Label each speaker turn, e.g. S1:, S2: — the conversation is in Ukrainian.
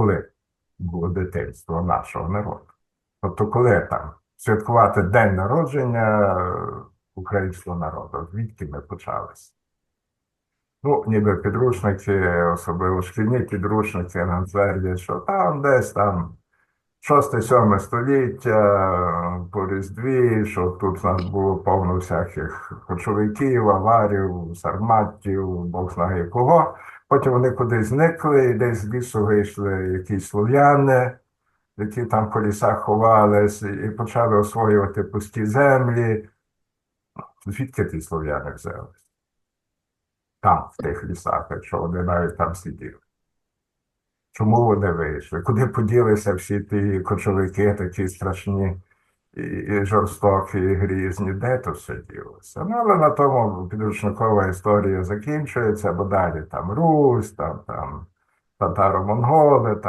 S1: коли було дитинство нашого народу. Тобто, коли там святкувати день народження е, українського народу, звідки ми почалися? Ну, ніби підручники, особливо шкільні підручники нам твердять, що там десь там 6-7 століття по Різдві, що тут в нас було повно всяких кочовиків, аварів, сарматів, бог знає кого. Потім вони кудись зникли, і десь з лісу вийшли якісь слов'яни, які там по лісах ховались, і почали освоювати пусті землі. Звідки ті слов'яни взялись? Там, в тих лісах, якщо вони навіть там сиділи. Чому вони вийшли? Куди поділися всі ті кочовики, такі страшні і, і жорстокі, і грізні? Де то все ділося? Ну, але на тому підручникова історія закінчується, бо далі там Русь, там, там татаро-монголи,